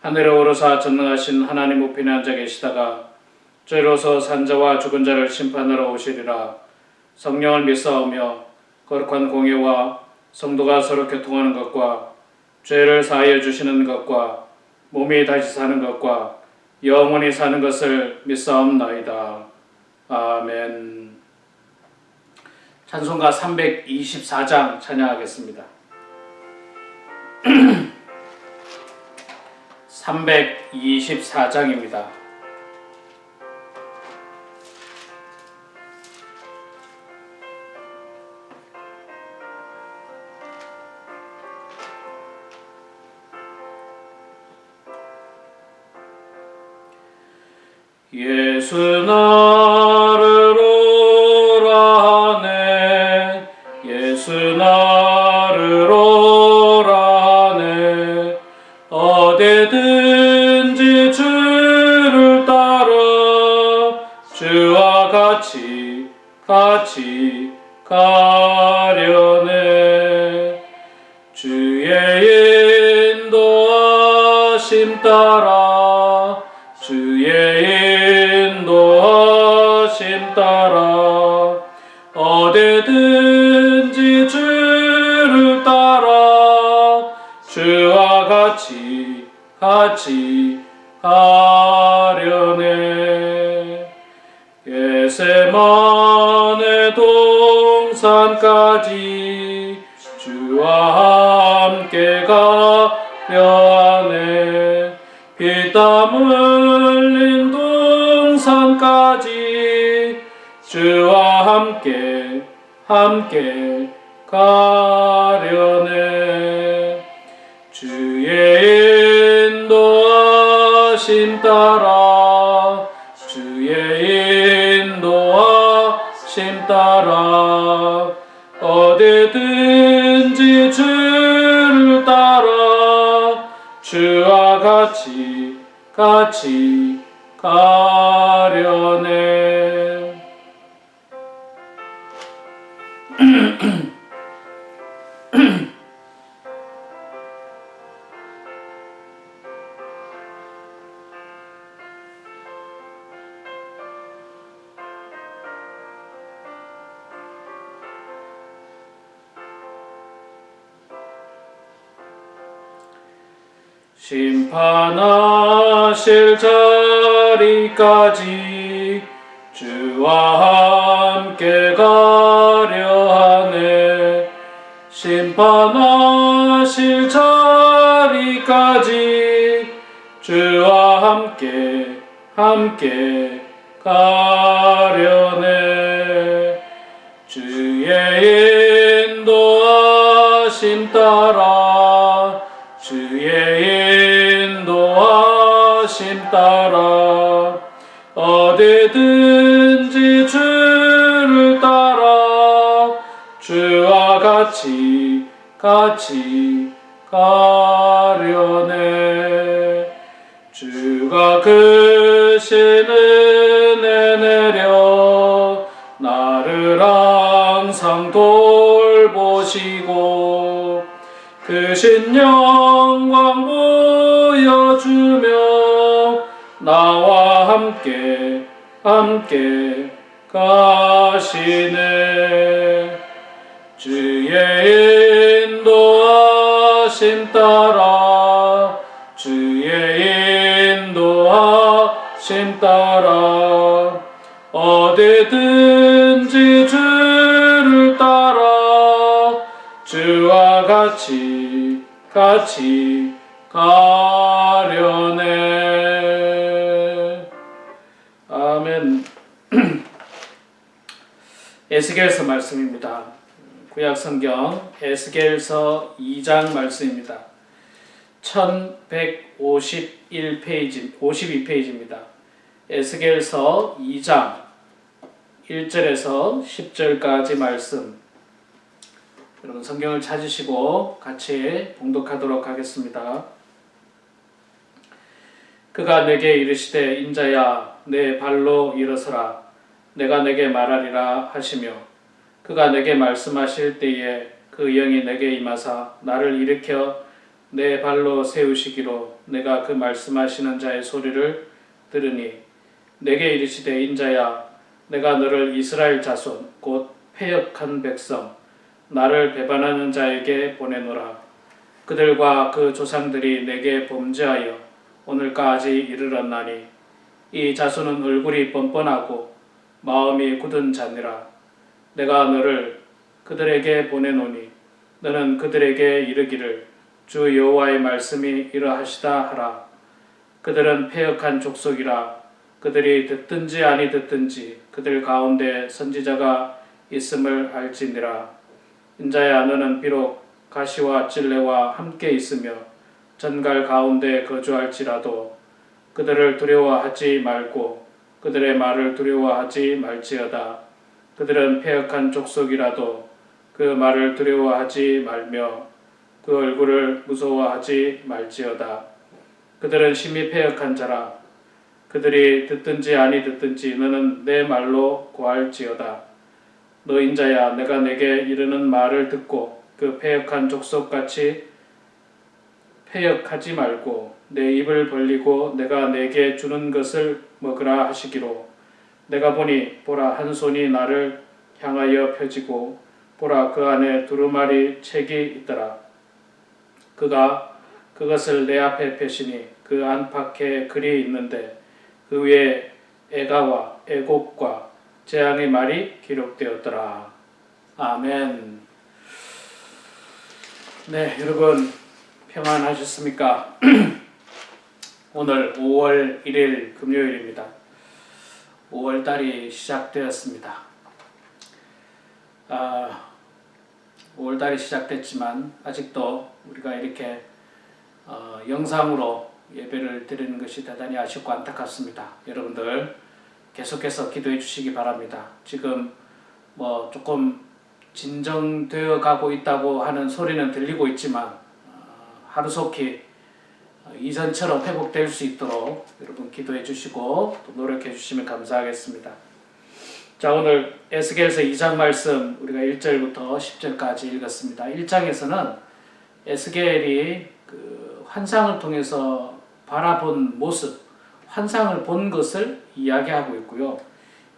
하늘에 오르사 전능하신 하나님 우편에 앉아 계시다가 죄로서 산자와 죽은 자를 심판하러 오시리라 성령을 믿사오며 거룩한 공예와 성도가 서로 교통하는 것과 죄를 사하여 주시는 것과 몸이 다시 사는 것과 영원히 사는 것을 믿사옵나이다. 아멘. 찬송가 324장 찬양하겠습니다. 324장입니다. 예수 나를 오라네 예수 나를 오라네 동산까지 주와 함께 가려 하네 피땀 흘린 동산까지 주와 함께 함께 가려네. 주의 인도하심 따라 같이 가려네. 심판하 실 자리까지 주와 함께 가려 하네. 심판하실 자리까지 주와 함께 함께 가려네. 주의 인도하심 따라 하심 따라 어디든지 주를 따라 주와 같이 같이 가려네 주가 크신 은혜 내려 나를 항상 돌보시고 크신 영광 보 함께 함께 가시네. 주의 인도하심 따라 주의 인도하심 따라 어디든지 주를 따라 주와 같이 같이 가 에스겔서 말씀입니다. 구약 성경 에스겔서 2장 말씀입니다. 1151페이지 52페이지입니다. 에스겔서 2장 1절에서 10절까지 말씀 여러분 성경을 찾으시고 같이 봉독하도록 하겠습니다. 그가 내게 이르시되 인자야 내 발로 일어서라 내가 내게 말하리라 하시며 그가 내게 말씀하실 때에 그 영이 내게 임하사 나를 일으켜 내 발로 세우시기로 내가 그 말씀하시는 자의 소리를 들으니 내게 이르시되 인자야 내가 너를 이스라엘 자손 곧 패역한 백성 나를 배반하는 자에게 보내노라. 그들과 그 조상들이 내게 범죄하여 오늘까지 이르렀나니 이 자손은 얼굴이 뻔뻔하고 마음이 굳은 자니라. 내가 너를 그들에게 보내노니 너는 그들에게 이르기를 주 여호와의 말씀이 이러하시다 하라. 그들은 패역한 족속이라 그들이 듣든지 아니 듣든지 그들 가운데 선지자가 있음을 알지니라. 인자야 너는 비록 가시와 찔레와 함께 있으며 전갈 가운데 거주할지라도 그들을 두려워하지 말고 그들의 말을 두려워하지 말지어다. 그들은 패역한 족속이라도 그 말을 두려워하지 말며 그 얼굴을 무서워하지 말지어다. 그들은 심히 패역한 자라. 그들이 듣든지 아니 듣든지 너는 내 말로 고할지어다. 너 인자야 내가 내게 이르는 말을 듣고 그 패역한 족속같이 패역하지 말고 내 입을 벌리고 내가 내게 주는 것을 먹으라 하시기로 내가 보니 보라 한 손이 나를 향하여 펴지고 보라 그 안에 두루마리 책이 있더라. 그가 그것을 내 앞에 펴시니 그 안팎에 글이 있는데 그 위에 애가와 애곡과 재앙의 말이 기록되었더라. 아멘. 네, 여러분 평안하셨습니까? 오늘 5월 1일 금요일입니다. 5월 달이 시작되었습니다. 아, 5월 달이 시작됐지만 아직도 우리가 이렇게 어, 영상으로 예배를 드리는 것이 대단히 아쉽고 안타깝습니다. 여러분들 계속해서 기도해 주시기 바랍니다. 지금 뭐 조금 진정되어 가고 있다고 하는 소리는 들리고 있지만 어, 하루속히 이전처럼 회복될 수 있도록 여러분 기도해 주시고 또 노력해 주시면 감사하겠습니다. 자 오늘 에스겔서 2장 말씀 우리가 1절부터 10절까지 읽었습니다. 1장에서는 에스겔이 그 환상을 통해서 바라본 모습, 환상을 본 것을 이야기하고 있고요.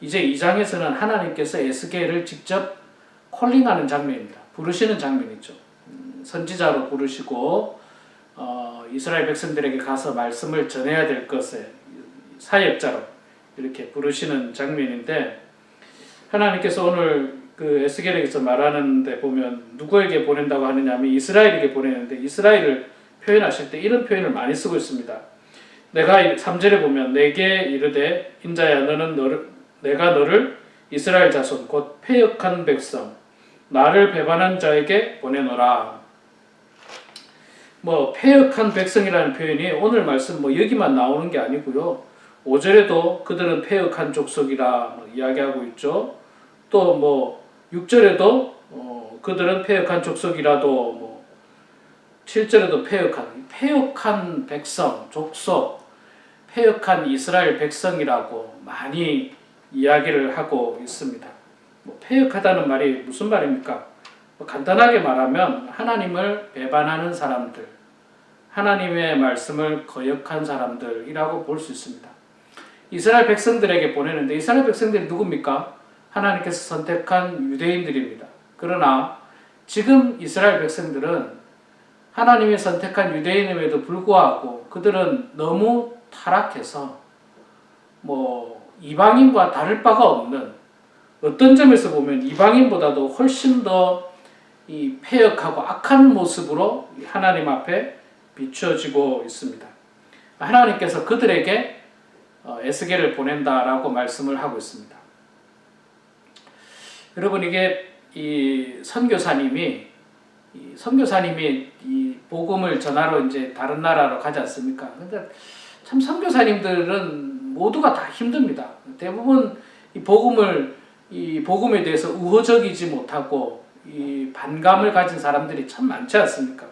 이제 2장에서는 하나님께서 에스겔을 직접 콜링하는 장면입니다. 부르시는 장면이죠. 음, 선지자로 부르시고 어, 이스라엘 백성들에게 가서 말씀을 전해야 될 것에 사역자로 이렇게 부르시는 장면인데 하나님께서 오늘 그 에스겔에게서 말하는데 보면 누구에게 보낸다고 하느냐면 이스라엘에게 보내는데 이스라엘을 표현하실 때 이런 표현을 많이 쓰고 있습니다. 내가 3절에 보면 내게 이르되 인자야 너는 너를 내가 너를 이스라엘 자손 곧 패역한 백성 나를 배반한 자에게 보내노라. 뭐 패역한 백성이라는 표현이 오늘 말씀 뭐 여기만 나오는 게 아니고요. 5절에도 그들은 패역한 족속이라 뭐 이야기하고 있죠. 또 뭐 6절에도 어, 그들은 패역한 족속이라도 뭐 7절에도 패역한 패역한 백성, 족속, 패역한 이스라엘 백성이라고 많이 이야기를 하고 있습니다. 뭐 패역하다는 말이 무슨 말입니까? 뭐 간단하게 말하면 하나님을 배반하는 사람들, 하나님의 말씀을 거역한 사람들이라고 볼 수 있습니다. 이스라엘 백성들에게 보내는데 이스라엘 백성들이 누굽니까? 하나님께서 선택한 유대인들입니다. 그러나 지금 이스라엘 백성들은 하나님이 선택한 유대인임에도 불구하고 그들은 너무 타락해서 뭐 이방인과 다를 바가 없는 어떤 점에서 보면 이방인보다도 훨씬 더 이 폐역하고 악한 모습으로 하나님 앞에 비추어지고 있습니다. 하나님께서 그들에게 어, 에스겔을 보낸다라고 말씀을 하고 있습니다. 여러분 이게 이 선교사님이 이 선교사님이 이 복음을 전하러 이제 다른 나라로 가지 않습니까? 근데 참 선교사님들은 모두가 다 힘듭니다. 대부분 이 복음을 이 복음에 대해서 우호적이지 못하고 이 반감을 가진 사람들이 참 많지 않습니까?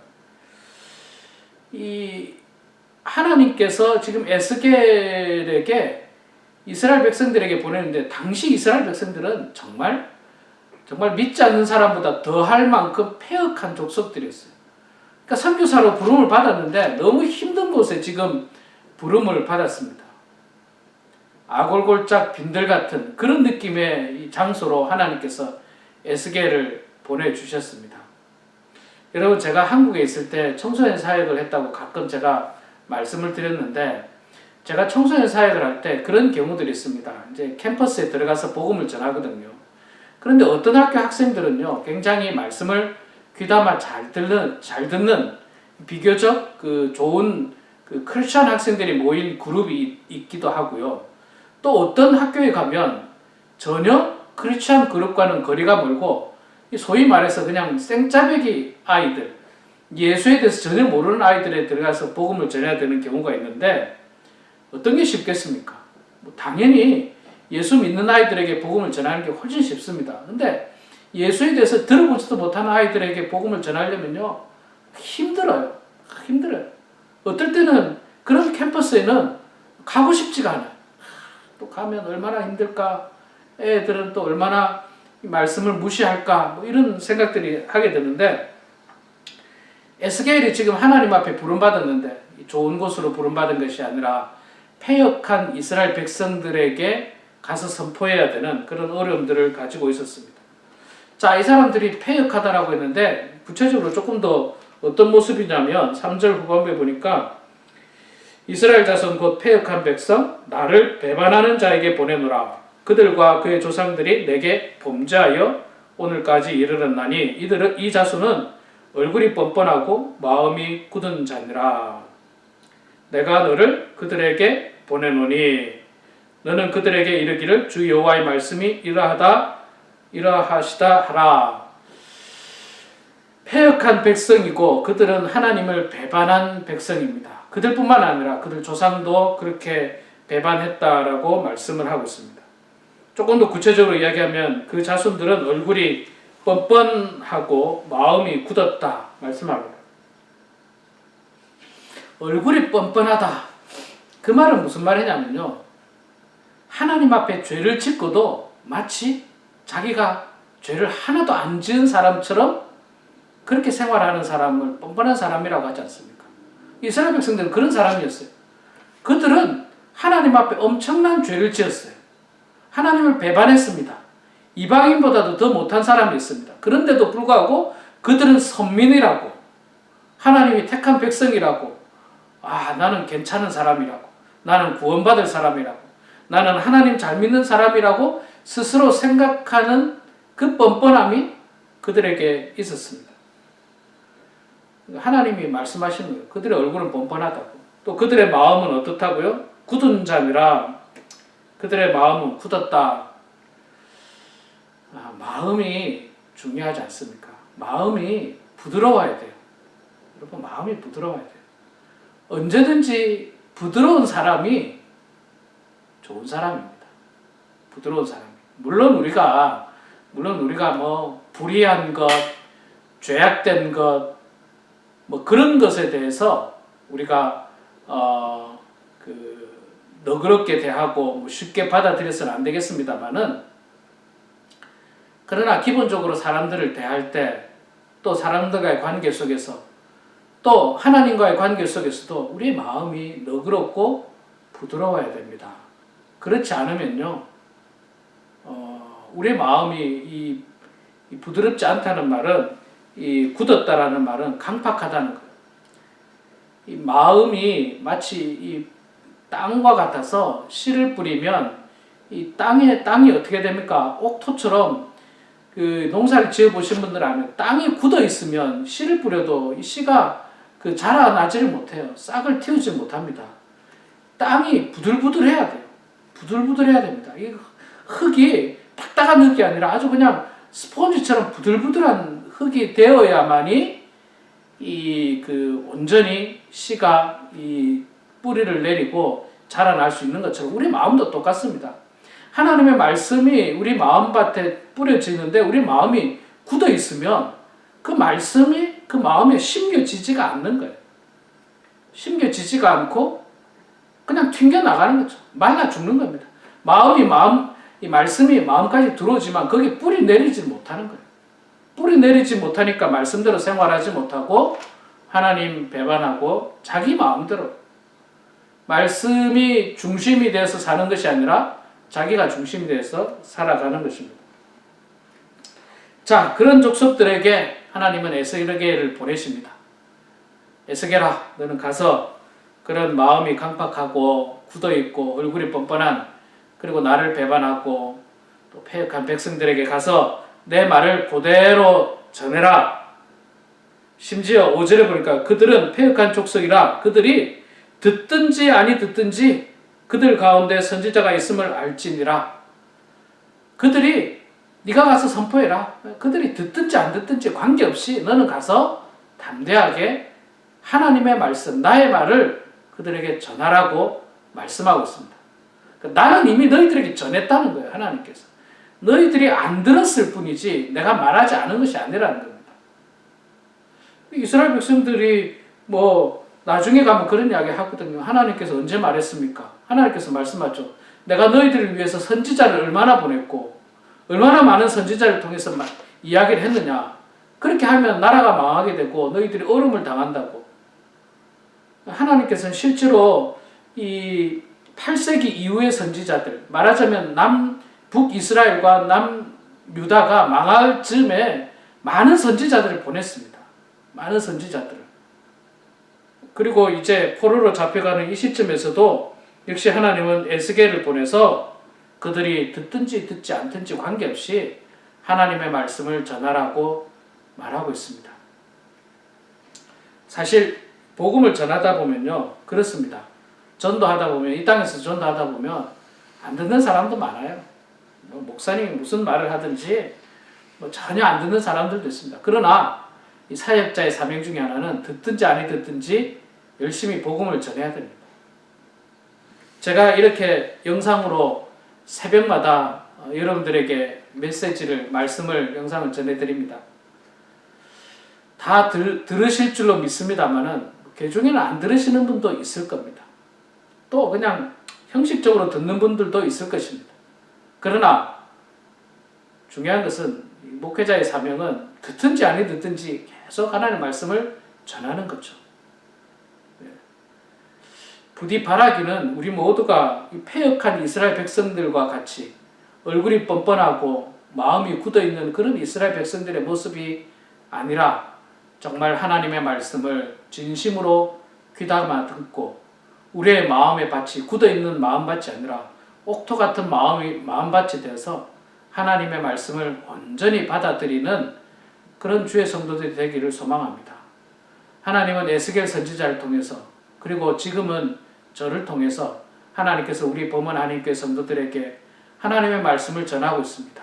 이 하나님께서 지금 에스겔에게 이스라엘 백성들에게 보내는데 당시 이스라엘 백성들은 정말 정말 믿지 않는 사람보다 더할 만큼 폐역한 족속들이었어요. 그러니까 선교사로 부름을 받았는데 너무 힘든 곳에 지금 부름을 받았습니다. 아골골짝 빈들 같은 그런 느낌의 이 장소로 하나님께서 에스겔을 보내주셨습니다. 여러분 제가 한국에 있을 때 청소년 사역을 했다고 가끔 제가 말씀을 드렸는데 제가 청소년 사역을 할 때 그런 경우들이 있습니다. 이제 캠퍼스에 들어가서 복음을 전하거든요. 그런데 어떤 학교 학생들은요, 굉장히 말씀을 귀담아 잘 듣는, 잘 듣는 비교적 그 좋은 그 크리스천 학생들이 모인 그룹이 있기도 하고요. 또 어떤 학교에 가면 전혀 크리스천 그룹과는 거리가 멀고 소위 말해서 그냥 생짜배기 아이들, 예수에 대해서 전혀 모르는 아이들에 들어가서 복음을 전해야 되는 경우가 있는데 어떤 게 쉽겠습니까? 뭐 당연히 예수 믿는 아이들에게 복음을 전하는 게 훨씬 쉽습니다. 근데 예수에 대해서 들어보지도 못하는 아이들에게 복음을 전하려면요 힘들어요. 힘들어요. 어떨 때는 그런 캠퍼스에는 가고 싶지가 않아요. 또 가면 얼마나 힘들까? 애들은 또 얼마나 말씀을 무시할까? 뭐 이런 생각들이 하게 되는데 에스겔이 지금 하나님 앞에 부름받았는데 좋은 곳으로 부름받은 것이 아니라 폐역한 이스라엘 백성들에게 가서 선포해야 되는 그런 어려움들을 가지고 있었습니다. 자, 이 사람들이 폐역하다라고 했는데 구체적으로 조금 더 어떤 모습이냐면 3절 후반부에 보니까 이스라엘 자손 곧 폐역한 백성 나를 배반하는 자에게 보내노라 그들과 그의 조상들이 내게 범죄하여 오늘까지 이르렀나니 이들은 이 자손은 얼굴이 뻔뻔하고 마음이 굳은 자니라 내가 너를 그들에게 보내노니 너는 그들에게 이르기를 주 여호와의 말씀이 이러하다 이러하시다 하라 폐역한 백성이고 그들은 하나님을 배반한 백성입니다. 그들뿐만 아니라 그들 조상도 그렇게 배반했다라고 말씀을 하고 있습니다. 조금 더 구체적으로 이야기하면 그 자손들은 얼굴이 뻔뻔하고 마음이 굳었다 말씀합니다. 얼굴이 뻔뻔하다. 그 말은 무슨 말이냐면요. 하나님 앞에 죄를 짓고도 마치 자기가 죄를 하나도 안 지은 사람처럼 그렇게 생활하는 사람을 뻔뻔한 사람이라고 하지 않습니까? 이스라엘 백성들은 그런 사람이었어요. 그들은 하나님 앞에 엄청난 죄를 지었어요. 하나님을 배반했습니다. 이방인보다도 더 못한 사람이었습니다. 그런데도 불구하고 그들은 선민이라고 하나님이 택한 백성이라고 아 나는 괜찮은 사람이라고 나는 구원받을 사람이라고 나는 하나님 잘 믿는 사람이라고 스스로 생각하는 그 뻔뻔함이 그들에게 있었습니다. 하나님이 말씀하시는 거예요. 그들의 얼굴은 뻔뻔하다고. 또 그들의 마음은 어떻다고요? 굳은 자니라. 그들의 마음은 굳었다. 아, 마음이 중요하지 않습니까? 마음이 부드러워야 돼요. 여러분, 마음이 부드러워야 돼요. 언제든지 부드러운 사람이 좋은 사람입니다. 부드러운 사람. 물론 우리가 물론 우리가 뭐 불의한 것, 죄악된 것, 뭐 그런 것에 대해서 우리가 어 그 너그럽게 대하고 뭐 쉽게 받아들여서는 안 되겠습니다만은 그러나 기본적으로 사람들을 대할 때 또 사람들과의 관계 속에서 또 하나님과의 관계 속에서도 우리의 마음이 너그럽고 부드러워야 됩니다. 그렇지 않으면요, 어, 우리의 마음이 이, 이 부드럽지 않다는 말은 이 굳었다라는 말은 강팍하다는 거예요. 이 마음이 마치 이 땅과 같아서 씨를 뿌리면 이 땅에 땅이 어떻게 됩니까? 옥토처럼 그 농사를 지어 보신 분들 아면 땅이 굳어 있으면 씨를 뿌려도 이 씨가 그 자라나지를 못해요. 싹을 틔우지 못합니다. 땅이 부들부들해야 돼요. 부들부들해야 됩니다. 이 흙이 딱딱한 흙이 아니라 아주 그냥 스펀지처럼 부들부들한 흙이 되어야만이 이 그 온전히 씨가 이 뿌리를 내리고 자라날 수 있는 것처럼 우리 마음도 똑같습니다. 하나님의 말씀이 우리 마음밭에 뿌려지는데 우리 마음이 굳어 있으면 그 말씀이 그 마음에 심겨지지가 않는 거예요. 심겨지지가 않고 그냥 튕겨 나가는 거죠. 말라 죽는 겁니다. 마음이 마음 이 말씀이 마음까지 들어오지만 거기 뿌리 내리지 못하는 거예요. 뿌리 내리지 못하니까 말씀대로 생활하지 못하고 하나님 배반하고 자기 마음대로 말씀이 중심이 돼서 사는 것이 아니라 자기가 중심이 돼서 살아가는 것입니다. 자, 그런 족속들에게 하나님은 에스겔을 보내십니다. 에스겔아, 너는 가서 그런 마음이 강팍하고 굳어 있고 얼굴이 뻔뻔한 그리고 나를 배반하고 또 패역한 백성들에게 가서 내 말을 그대로 전해라. 심지어 5절에 보니까 그들은 패역한 족속이라 그들이 듣든지 아니 듣든지 그들 가운데 선지자가 있음을 알지니라. 그들이 네가 가서 선포해라. 그들이 듣든지 안 듣든지 관계없이 너는 가서 담대하게 하나님의 말씀, 나의 말을 그들에게 전하라고 말씀하고 있습니다. 그러니까 나는 이미 너희들에게 전했다는 거예요, 하나님께서. 너희들이 안 들었을 뿐이지 내가 말하지 않은 것이 아니라는 겁니다. 이스라엘 백성들이 뭐 나중에 가면 그런 이야기 하거든요. 하나님께서 언제 말했습니까? 하나님께서 말씀하죠. 내가 너희들을 위해서 선지자를 얼마나 보냈고 얼마나 많은 선지자를 통해서 이야기를 했느냐. 그렇게 하면 나라가 망하게 되고 너희들이 얼음을 당한다고. 하나님께서는 실제로 이 8세기 이후의 선지자들, 말하자면 남 북 이스라엘과 남 유다가 망할 즈음에 많은 선지자들을 보냈습니다. 많은 선지자들을. 그리고 이제 포로로 잡혀가는 이 시점에서도 역시 하나님은 에스겔을 보내서 그들이 듣든지 듣지 않든지 관계없이 하나님의 말씀을 전하라고 말하고 있습니다. 사실 복음을 전하다 보면요 그렇습니다. 전도하다 보면 이 땅에서 전도하다 보면 안 듣는 사람도 많아요. 뭐 목사님이 무슨 말을 하든지 뭐 전혀 안 듣는 사람들도 있습니다. 그러나 이 사역자의 사명 중에 하나는 듣든지 아니 듣든지 열심히 복음을 전해야 됩니다. 제가 이렇게 영상으로 새벽마다 어, 여러분들에게 메시지를 말씀을 영상을 전해드립니다. 다 들, 들으실 줄로 믿습니다만은 그 중에는 안 들으시는 분도 있을 겁니다. 또 그냥 형식적으로 듣는 분들도 있을 것입니다. 그러나 중요한 것은 목회자의 사명은 듣든지 아니 듣든지 계속 하나님의 말씀을 전하는 거죠. 네. 부디 바라기는 우리 모두가 폐역한 이스라엘 백성들과 같이 얼굴이 뻔뻔하고 마음이 굳어 있는 그런 이스라엘 백성들의 모습이 아니라 정말 하나님의 말씀을 진심으로 귀담아 듣고 우리의 마음의 밭이 굳어 있는 마음밭이 아니라 옥토 같은 마음이 마음밭이 되어서 하나님의 말씀을 온전히 받아들이는 그런 주의 성도들이 되기를 소망합니다. 하나님은 에스겔 선지자를 통해서 그리고 지금은 저를 통해서 하나님께서 우리 범원 하나님께 성도들에게 하나님의 말씀을 전하고 있습니다.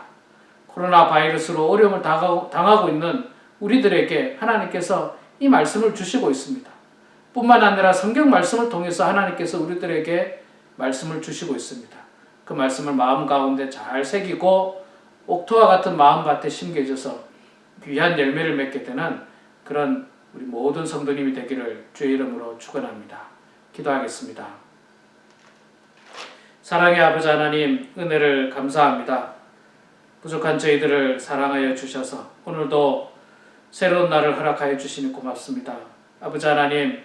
코로나 바이러스로 어려움을 당하고 있는 우리들에게 하나님께서 이 말씀을 주시고 있습니다. 뿐만 아니라 성경 말씀을 통해서 하나님께서 우리들에게 말씀을 주시고 있습니다. 그 말씀을 마음 가운데 잘 새기고 옥토와 같은 마음밭에 심겨져서 귀한 열매를 맺게 되는 그런 우리 모든 성도님이 되기를 주의 이름으로 축원합니다. 기도하겠습니다. 사랑의 아버지 하나님 은혜를 감사합니다. 부족한 저희들을 사랑하여 주셔서 오늘도 새로운 날을 허락하여 주시니 고맙습니다. 아버지 하나님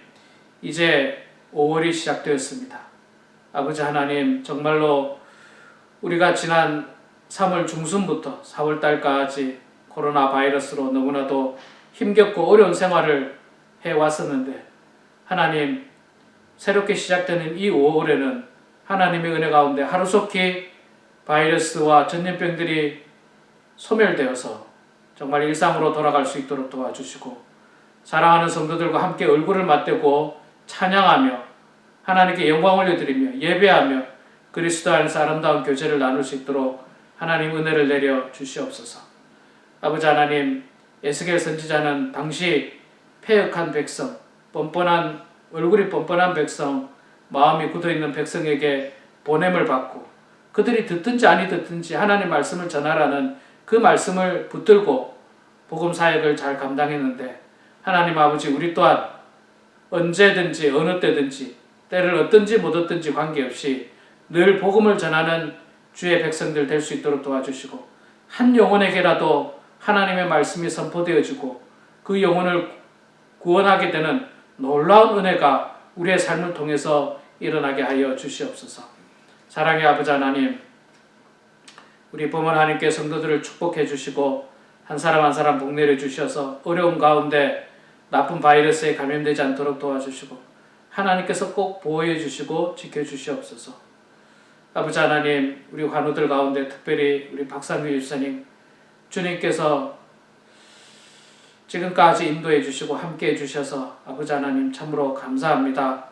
이제 5월이 시작되었습니다. 아버지 하나님 정말로 우리가 지난 3월 중순부터 4월 달까지 코로나 바이러스로 너무나도 힘겹고 어려운 생활을 해 왔었는데 하나님 새롭게 시작되는 이 5월에는 하나님의 은혜 가운데 하루속히 바이러스와 전염병들이 소멸되어서 정말 일상으로 돌아갈 수 있도록 도와주시고 사랑하는 성도들과 함께 얼굴을 맞대고 찬양하며 하나님께 영광 올려드리며 예배하며 그리스도 안에서 아름다운 교제를 나눌 수 있도록 하나님 은혜를 내려 주시옵소서. 아버지 하나님 에스겔 선지자는 당시 패역한 백성, 뻔뻔한 얼굴이 뻔뻔한 백성, 마음이 굳어 있는 백성에게 보냄을 받고 그들이 듣든지 아니 듣든지 하나님 말씀을 전하라는 그 말씀을 붙들고 복음 사역을 잘 감당했는데 하나님 아버지 우리 또한 언제든지 어느 때든지 때를 얻든지 못 얻든지 관계없이 늘 복음을 전하는 주의 백성들 될 수 있도록 도와주시고 한 영혼에게라도 하나님의 말씀이 선포되어지고 그 영혼을 구원하게 되는 놀라운 은혜가 우리의 삶을 통해서 일어나게 하여 주시옵소서. 사랑의 아버지 하나님, 우리 부모 하나님께 성도들을 축복해 주시고 한 사람 한 사람 복 내려 주셔서 어려움 가운데 나쁜 바이러스에 감염되지 않도록 도와주시고 하나님께서 꼭 보호해 주시고 지켜 주시옵소서. 아버지 하나님, 우리 환우들 가운데 특별히 우리 박상규 집사님 주님께서 지금까지 인도해 주시고 함께 해 주셔서 아버지 하나님 참으로 감사합니다.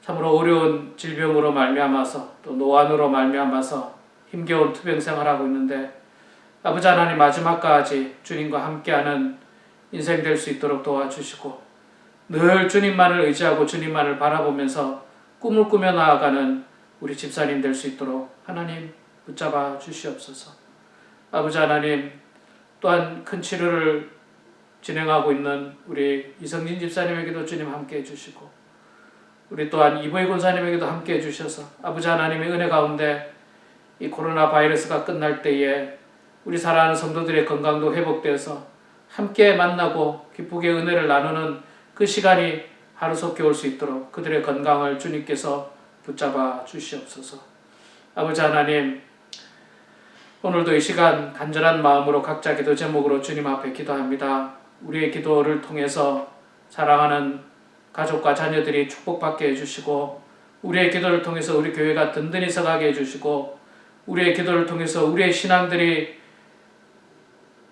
참으로 어려운 질병으로 말미암아서 또 노안으로 말미암아서 힘겨운 투병 생활하고 있는데 아버지 하나님 마지막까지 주님과 함께하는 인생 될 수 있도록 도와주시고 늘 주님만을 의지하고 주님만을 바라보면서 꿈을 꾸며 나아가는 우리 집사님 될 수 있도록 하나님 붙잡아 주시옵소서. 아버지 하나님 또한 큰 치료를 진행하고 있는 우리 이성진 집사님에게도 주님 함께 해주시고 우리 또한 이보희 권사님에게도 함께 해주셔서 아버지 하나님의 은혜 가운데 이 코로나 바이러스가 끝날 때에 우리 사랑하는 성도들의 건강도 회복돼서 함께 만나고 기쁘게 은혜를 나누는 그 시간이 하루속히 올 수 있도록 그들의 건강을 주님께서 붙잡아 주시옵소서. 아버지 하나님 오늘도 이 시간 간절한 마음으로 각자 기도 제목으로 주님 앞에 기도합니다. 우리의 기도를 통해서 사랑하는 가족과 자녀들이 축복받게 해주시고 우리의 기도를 통해서 우리 교회가 든든히 서가게 해주시고 우리의 기도를 통해서 우리의 신앙들이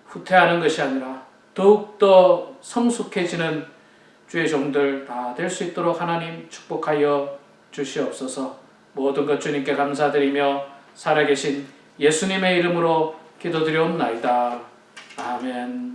후퇴하는 것이 아니라 더욱더 성숙해지는 주의 종들 다 될 수 있도록 하나님 축복하여 주시옵소서 모든 것 주님께 감사드리며 살아계신 예수님의 이름으로 기도드리옵나이다. 아멘.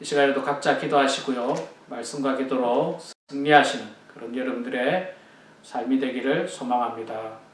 이 시간에도 각자 기도하시고요. 말씀과 기도로 승리하시는 그런 여러분들의 삶이 되기를 소망합니다.